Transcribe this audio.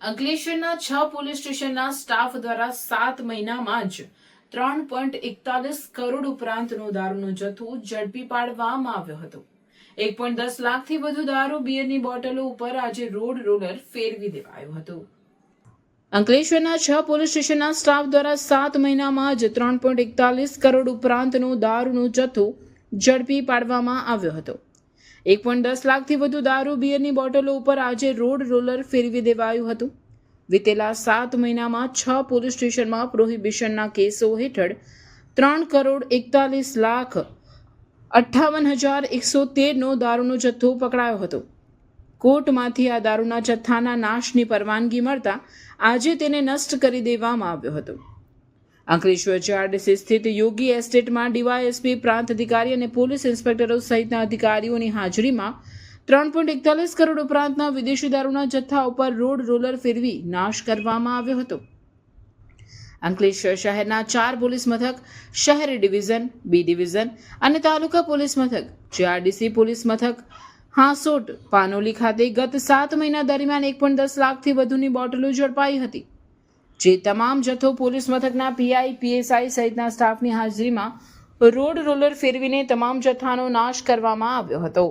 અંકલેશ્વરના છ પોલીસ સ્ટેશનના સ્ટાફ દ્વારા સાત મહિનામાં જ ત્રણ પોઈન્ટ એકતાલીસ કરોડ ઉપરાંતનો દારૂનો જથ્થો ઝડપી પાડવામાં આવ્યો હતો. એક પોઈન્ટ દસ લાખથી વધુ દારૂ બિયરની બોટલો ઉપર આજે રોડ રોલર ફેરવી દેવાયો હતો. અંકલેશ્વરના છ પોલીસ સ્ટેશનના સ્ટાફ દ્વારા સાત મહિનામાં જ ત્રણ પોઈન્ટ એકતાલીસ કરોડ ઉપરાંતનો દારૂનો જથ્થો ઝડપી પાડવામાં આવ્યો હતો. એક પોઈન્ટ દસ લાખથી વધુ દારૂ બિયરની બોટલો ઉપર આજે રોડ રોલર ફેરવી દેવાયું હતું. વિતેલા સાત મહિનામાં છ પોલીસ સ્ટેશનમાં પ્રોહિબિશનના કેસો હેઠળ ત્રણ કરોડ એકતાલીસ લાખ અઠ્ઠાવન હજાર એકસો તેરનો દારૂનો જથ્થો પકડાયો હતો. કોર્ટમાંથી આ દારૂના જથ્થાના નાશની પરવાનગી મળતા આજે તેને નષ્ટ કરી દેવામાં આવ્યો હતો. અંકલેશ્વર જીઆરડીસી સ્થિત યોગી એસ્ટેટમાં ડીવાયએસપી પ્રાંત અધિકારી અને પોલીસ ઇન્સ્પેક્ટરો સહિતના અધિકારીઓની હાજરીમાં ત્રણ પોઈન્ટ એકતાલીસ કરોડ ઉપરાંતના વિદેશી દારૂના જથ્થા ઉપર રોડ રોલર ફેરવી નાશ કરવામાં આવ્યો હતો. અંકલેશ્વર શહેરના ચાર પોલીસ મથક, શહેરી ડિવિઝન, બી ડિવિઝન અને તાલુકા પોલીસ મથક જીઆરડીસી પોલીસ મથક, હાંસોટ, પાનોલી ખાતે ગત સાત મહિના દરમિયાન એક પોઈન્ટ દસ લાખથી વધુની બોટલો ઝડપાઈ હતી. જે તમામ જથ્થો પોલીસ મથકના પીઆઈ પીએસઆઈ સહિતના સ્ટાફની હાજરીમાં રોડ રોલર ફેરવીને તમામ જથ્થાનો નાશ કરવામાં આવ્યો હતો.